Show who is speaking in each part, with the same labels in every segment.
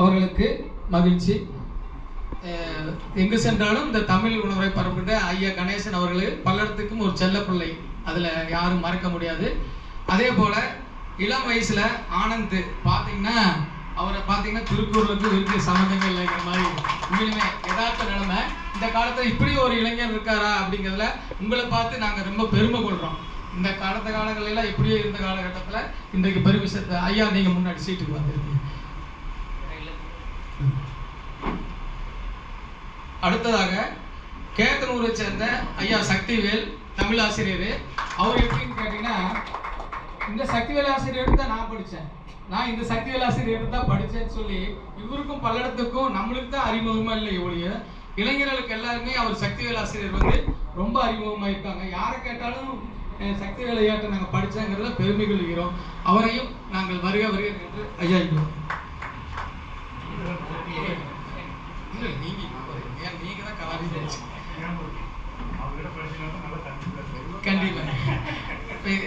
Speaker 1: அவர்களுக்கு மகிழ்ச்சி. எங்கு சென்றாலும் இந்த தமிழ் உணர்வை பரப்புகின்ற ஐயா கணேசன் அவர்கள் பல்லடத்துக்கும் ஒரு செல்ல பிள்ளை. அதில் யாரும் மறக்க முடியாது. அதே போல் இளம் வயசில் ஆனந்த் பார்த்தீங்கன்னா அவரை பார்த்தீங்கன்னா திருக்குறளுக்கு இருக்கு சம்மந்தமே இல்லைங்கிற மாதிரி. உண்மையிலுமே யதார்த்த நிலைமை. இந்த காலத்தில் இப்படி ஒரு இளைஞர் இருக்காரா அப்படிங்கிறதுல உங்களை பார்த்து நாங்கள் ரொம்ப பெருமை கொள்கிறோம் இந்த காலத்த காலங்களில் இப்படியே இருந்த காலகட்டத்தில் இன்றைக்கு பெருமிஷத்தை ஐயா நீங்கள் முன்னாடி சீட்டுக்கு வந்திருக்கீங்க. அடுத்ததாக கேத்தனூரை சேர்ந்த ஐயா சக்திவேல் தமிழ் ஆசிரியர். அவர் எப்படின்னு கேட்டிங்கன்னா இந்த சக்திவேல் ஆசிரியர் தான் நான் படித்தேன் நான் இந்த சக்திவேல் ஆசிரியர் தான் படித்தேன்னு சொல்லி இவருக்கும் பல்லடத்துக்கும் நம்மளுக்கு தான் அறிமுகமாக இல்லை ஒழிய இளைஞர்களுக்கு எல்லாருமே அவர் சக்திவேல் ஆசிரியர் வந்து ரொம்ப அறிமுகமாக இருக்காங்க யாரை கேட்டாலும் சக்தி விளையாட்டை நாங்கள் படித்தாங்கிறத பெருமை கொள்கிறோம். அவரையும் நாங்கள் வருக வருக என்று ஐயா இல்லை நீங்க ஏன் தான் கண்டிப்பா.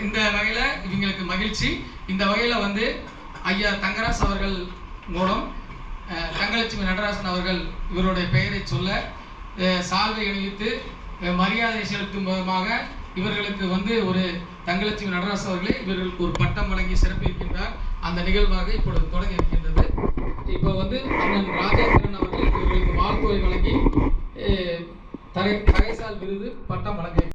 Speaker 1: இந்த வகையில இவங்களுக்கு மகிழ்ச்சி. இந்த வகையில வந்து ஐயா தங்கராஜ் அவர்கள் மூலம் அஹ், தங்கலட்சுமி நடராசன் அவர்கள் இவருடைய பெயரை சொல்ல சால்வை அணிவித்து மரியாதை செலுத்தும் விதமாக இவர்களுக்கு வந்து ஒரு தங்கலட்சுமி நடராசன் அவர்களே இவர்களுக்கு ஒரு பட்டம் வழங்கி சிறப்பிக்கின்றார். அந்த நிகழ்வாக இப்பொழுது தொடங்கி இருக்கின்றது. இப்போ வந்து அண்ணன் ராஜேந்திரன் அவர்கள் இவர்களுக்கு வாழ்த்துறை வழங்கி அஹ், தரை தகைசால் விருது பட்டம் வழங்க